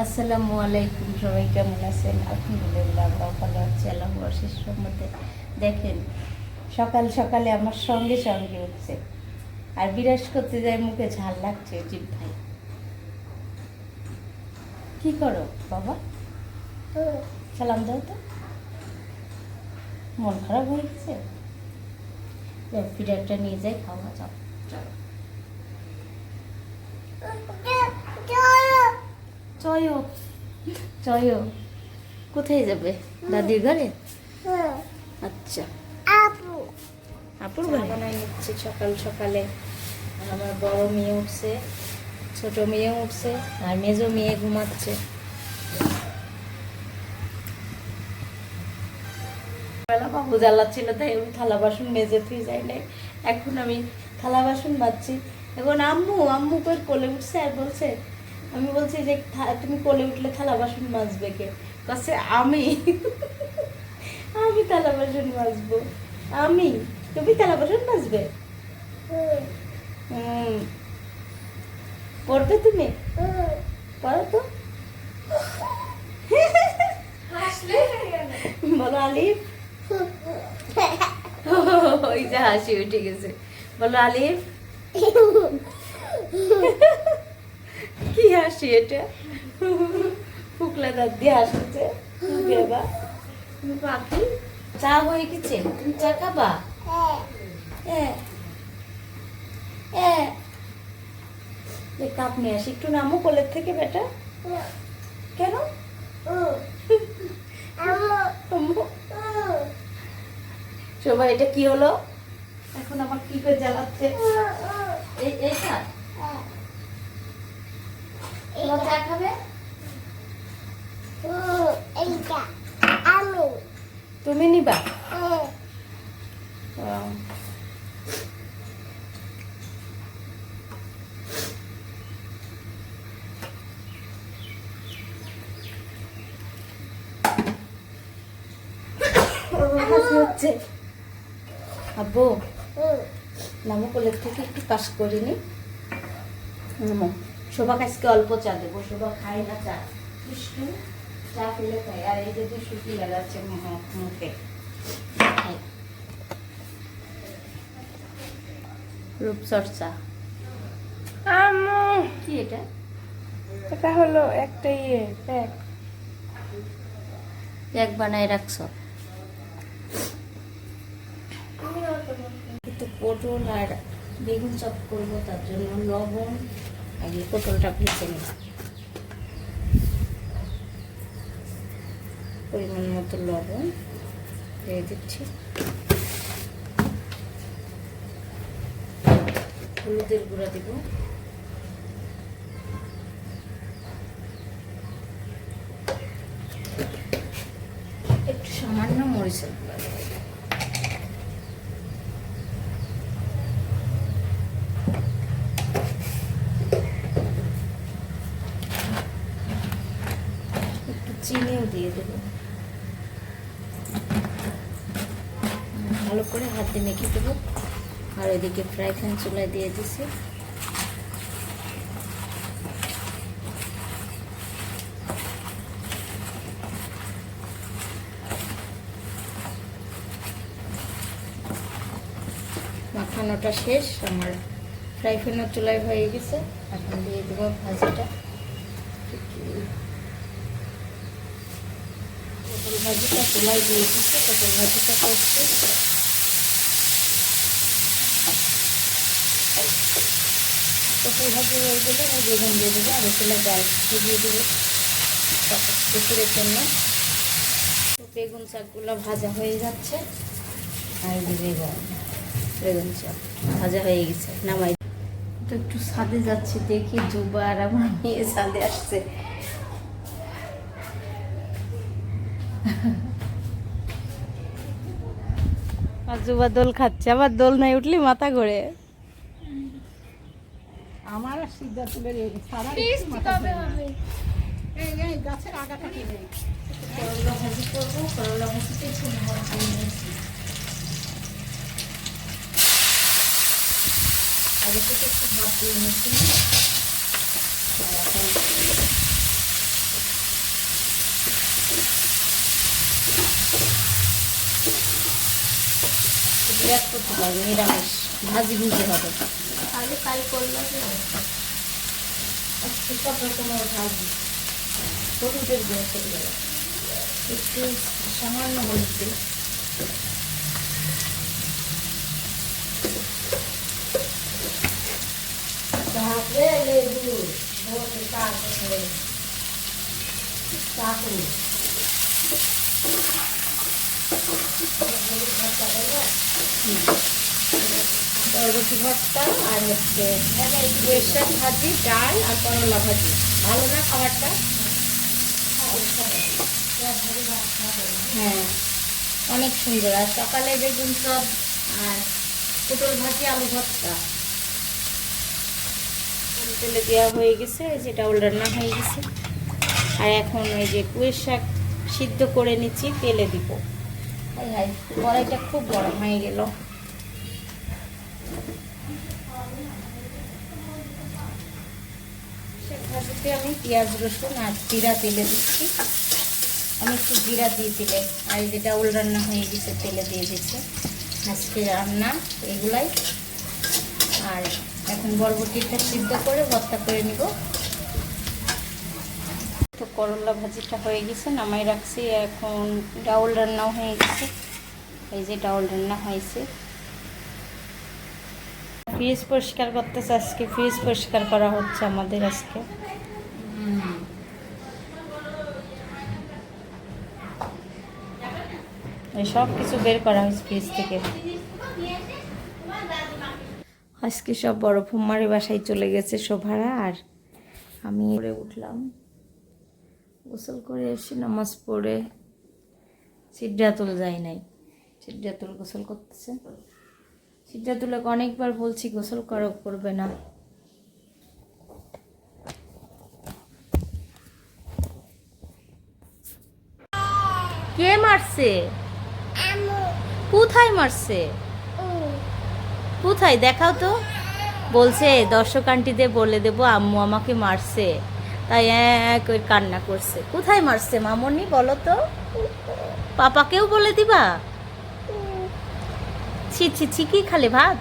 আসসালামু আলাইকুম, সবাই কেমন আছেন? আলহামদুলিল্লাহ ভালো আছি আল্লাহ শিশুর মধ্যে দেখেন, সকাল সকালে আমার সঙ্গে সঙ্গে উঠছে আর বিরাজ করতে যাই, মুখে ঝাল লাগছে জিভ ভাই। কি করো, বাবা? সালাম দাও তো। মন খারাপ হয়ে গেছে? বিরাটটা নিয়ে যাই, খাওয়া যাও চয়ো চয়ো কোথায় যাবে? দাদির ঘরে? আচ্ছা। আপুর ঘরে? বানাই নিচ্ছে সকাল সকালে। আমার বড় মেয়ে উঠছে ছোট মেয়ে উঠছে আর মেজো মেয়ে ঘুমাচ্ছে। বেলা বাবু জ্বালাচ্ছিল তাই আমি থালা বাসন মেজে থুই যাই নাই। এখন আমি থালা বাসন বাজছি এখন আম্মু আম্মু করে কোলে উঠছে আর বলছে আমি বলছি যে তুমি কোলে উঠলে থালা বাসন মাজবে কে? কাছে আমি? আমি থালা বাসন মাজবো। আমি? তুমি থালা বাসন মাজবে? হুম। পড়বে তুমি? পড়ো তো। বলো আলিফ। ওই যে হাসি উঠে গেছে। বলো আলিফ। কি হাসি এটা? ফুকলা দাঁত দিয়ে হাসছে। দেবা তুমি পাখি? চা হয়ে গেছে? তুমি চা খাবা? হ্যাঁ। হ্যাঁ। কাপ নিয়ে আসি। একটু নামো কোলের থেকে, বেটা। কেন। শোভা, এটা কি হলো? এখন আমার কি করে জ্বালাচ্ছে? এই, এইটা? তোমার চা খাবে তুমি নিবা। হাসি হচ্ছে। আব্বু নামো কলেজ থেকে একটু পাস করিনি নামো। শোভা আজকে অল্প চা দেবো শোভা খায় না চা। দুষ্টু চা ফেলে খায়। আর এই যে দুষ্টু কি লাগাচ্ছে মুখ- মুখে রূপচর্চা কি এটা? এটা হলো একটা ইয়ে প্যাক বানায় রাখছো? একটু পটল আর বেগুন চপ করব তার জন্য লবণ। আগে পটলটা ভেজে নিই পরিমাণ মতো লবণ দিয়ে দিচ্ছি। হলুদের গুঁড়া দিব। একটু সামান্য মরিচের গুঁড়া। চিনিও দিয়ে দেবো। ভালো করে হাতে মেখে দেবো। আর এদিকে ফ্রাই প্যান চুলায় দিয়ে দিছি। মাখানোটা শেষ। আমার ফ্রাই প্যানের চুলায় হয়ে গেছে। এখন দিয়ে দেবো ভাজিটা। পটল ভাজিটা চুলায় দিয়ে দিচ্ছে ভাজিটা করছে পটল ভাজি বেগুন দিয়ে দেবো আর চুলায় ডাল দিয়ে দেবো জন্য বেগুন শাকগুলো ভাজা হয়ে যাচ্ছে আর বেগুন বেগুন শাক ভাজা হয়ে গেছে নামাই তো একটু ছাদে যাচ্ছি, দেখি জুবা আর আমার মেয়ে ছাদে আসছে আর জুবা দোল খাচ্ছে আবার দোল নাই উঠলি মাথা ঘোরে। আমার এই এই গাছের আগাটা কি নেই করলা ভাজি করব করলা ভাজিতে একটু লবণ দিয়ে নিয়েছি। আগে থেকে একটু ভাত দিয়ে নিয়েছি আর এখন পেঁয়াজ করতে পারবে নিরামিষ ভাজি ভুজি হবে। আগে কাল করলাম আজকে সব রকমের ভাজি হলুদের গুঁড়ো চলে গেল একটু সামান্য হলুদ দিই। তারপরে লেবু তারপরে চাকরি আর হচ্ছে পুঁইশাক ভাজি, ডাল আর করলা ভাজি। ভালো না খাবারটা? হ্যাঁ অনেক সুন্দর। আর সকালে বেগুন সব আর পটল ভাজি, আলু ভর্তা। তেলে দেওয়া হয়ে গেছে যেটা ডাউল রান্না হয়ে গেছে। আর এখন ওই যে পুঁই শাক সিদ্ধ করে নিচ্ছি, তেলে দিব। কড়াইটা খুব গরম হয়ে গেল। ভাজিতে আমি পেঁয়াজ, রসুন আর জিরা তেলে দিচ্ছি। আমি একটু জিরা দিয়ে দিলে, আর এই যে ডাউল রান্না হয়ে গেছে, তেলে দিয়ে দিচ্ছে। আজকে রান্না এগুলাই। আর এখন বরবটিটা সিদ্ধ করে ভর্তা করে নিব। করলা ভাজিটা হয়ে গেছে, নামাই রাখছি, এখন ডাউল রান্নাও হয়ে গেছে। এই যে ডাউল রান্না হয়েছে। ফ্রিজ পরিষ্কার করতেছে আজকে, ফ্রিজ পরিষ্কার করা হচ্ছে আমাদের আজকে। সব কিছু বের করা হয়েছে ফ্রিজ থেকে। আজকে সব বড় ফুম্মারি বাসায় চলে গেছে শোভারা, আর আমি উঠলাম। গোসল করে এসে নামাজ পড়ে সিদ্ধাতুল যাই নাই। সিদ্ধাতুল গোসল করতেছে। সিদ্ধাতুলকে অনেকবার বলছি গোসল করো করবে না। কে মারছে? কোথায় মারছে? কোথায়? দেখাও তো। বলছে দর্শক আন্টিদের বলে দেবো আম্মু আমাকে মারছে। তাই এক ওই কান্না করছে। কোথায় মারছে মামনি বলো তো? পাপাকেও বলে দিবা? ছি ছি ছি খালে ভাত?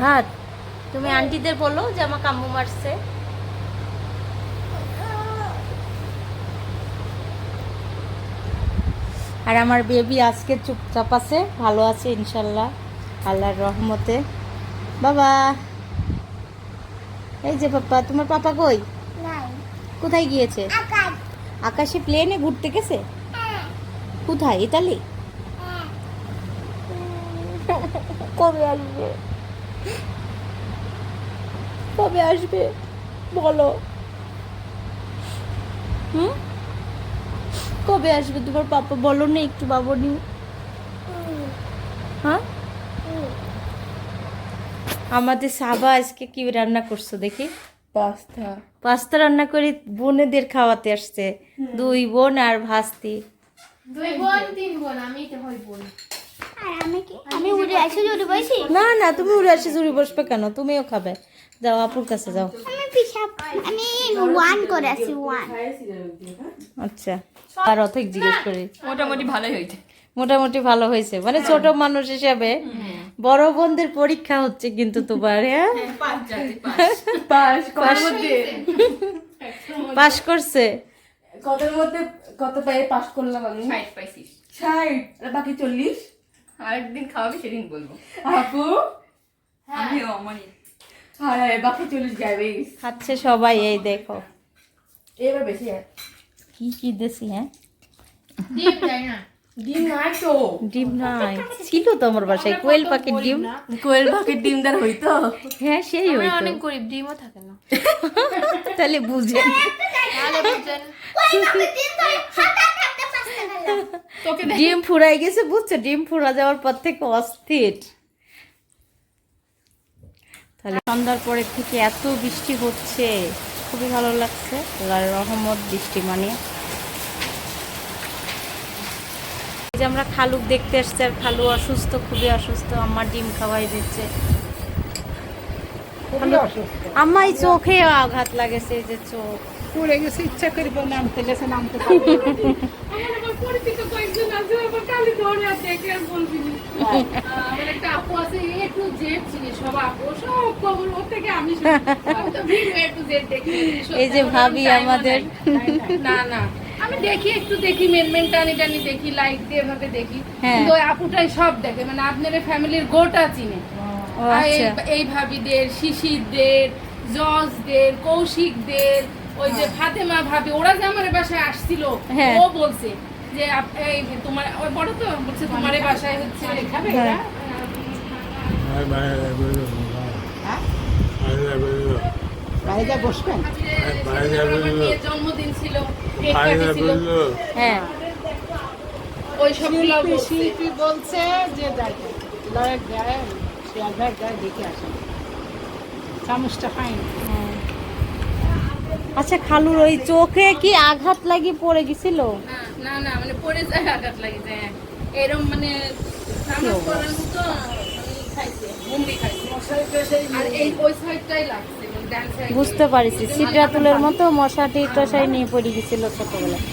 ভাত? তুমি আন্টিদের বলো যে আমার কাম্মু মারছে। আর আমার বেবি আজকে চুপচাপ আছে, ভালো আছে ইনশাল্লাহ, আল্লাহর রহমতে। বাবা। এই যে পাপা তোমার পাপা কই? কোথায় গিয়েছে? আকাশে। প্লেনে ঘুরতে গেছে? কোথায়? ইতালি? কবে আসবে? কবে আসবে? বলো। হুম? কবে আসবে তোমার পাপা? বলো না একটু বাবনি হ্যাঁ আমাদের সাবা আজকে কি রান্না করছ দেখি? পাস্তা। পাস্তা রান্না করে বোনেদের খাওয়াতে আসছে। দুই বোন আর ভাস্তি। দুই বোন তিন বোন আমি তো হই বোন। আমি উড়ে আসি বসি? না না তুমি উড়ে আসে জুড়ে বসবে কেন? তুমিও খাবে। যাও আপুর কাছে যাও। আমি পিসাব আমি ওয়ান করে আসি ওয়ান আচ্ছা। আর অথেক জিজ্ঞেস করি। মোটামুটি ভালোই হয়েছে। মোটামুটি ভালো হয়েছে। মানে ছোট মানুষ হিসাবে বড় বোনদের পরীক্ষা হচ্ছে কিন্তু তোমার হ্যাঁ? মধ্যে? পাশ করছে? কতর মধ্যে কত পায়ে পাস করলাম আমি? ষাট পাইছিস। ষাট। বাকি চল্লিশ? আরেকদিন খাওয়াবি সেদিন বলব। আপু? আমিও আমারই হ্যাঁ বাকি চল্লিশ যাবে খাচ্ছে সবাই এই দেখো। এবার বেশি হয়। কি কি দেশি হ্যাঁ? ডিম নাই তো। ডিম নাই। ছিল তো আমার বাসায় কোয়েল পাখির ডিম। কোয়েল পাখির ডিম দার হইতো। হ্যাঁ সেই হইতো। গরিব ডিমও থাকে না। তাহলে বুঝেন। ডিম ফুরাই গেছে বুঝছ? ডিম ফুরা যাওয়ার পর থেকে অস্থির। তাহলে সন্ধ্যার পরে থেকে এত বৃষ্টি হচ্ছে। খুবই ভালো লাগছে। আল্লাহর রহমত বৃষ্টি মানে। এই যে আমরা খালুক দেখতে আসছি আর খালু অসুস্থ খুবই অসুস্থ। আমার ডিম খাওয়াই দিচ্ছে। আমার চোখে আঘাত লাগেছে এই যে চোখ। পড়ে গেছে ইচ্ছা করিব নামতে গেছে নামতে পারবে না। আমার আবার পরিচিত কয়েকজন আছে আবার কালি ধরে আছে কে আর বলবি আমার একটা আপু আছে এ টু জেড চিনি সব আপু সব খবর ওর থেকে আমি শুনি। আমি তো ভিডিও এ টু জেড দেখি এই যে ভাবি আমাদের না না আমি দেখি একটু দেখি মেনমেন টানি টানি দেখি লাইক দিয়ে এভাবে দেখি হ্যাঁ। কিন্তু আপুটাই সব দেখে মানে আপনার ফ্যামিলির গোটা চিনে এই- আচ্ছা ভাবিদের শিশিরদের জজদের কৌশিকদের ওই যে ফাতেমা ভাবি ওরা যে আমার বাসায় আসছিল হ্যাঁ। ও বলছে যে এই তোমার ওই বড় তো বলছে তোমার বাসায় হচ্ছে খাবে হ্যাঁ। বাইরে বসবেন? জন্মদিন ছিল হ্যাঁ। ওই সবগুলো শিল্পী বলছে। যে দেখে লয়ের গায়ে শেয়ার গায়ে দেখে আসেন। চামচটা খাইনি হ্যাঁ। আচ্ছা খালুর ওই চোখে কি আঘাত লাগি পড়ে গেছিল? না না না মানে পড়ে যায় আঘাত লাগে যায় এরকম মানে নামাজ পড়ার মতো মানে মানে বুঝতে পারিছি সিটরাতুলের মতো মশাটি টশাই নিয়ে পড়ে গেছিল ছোটবেলায়।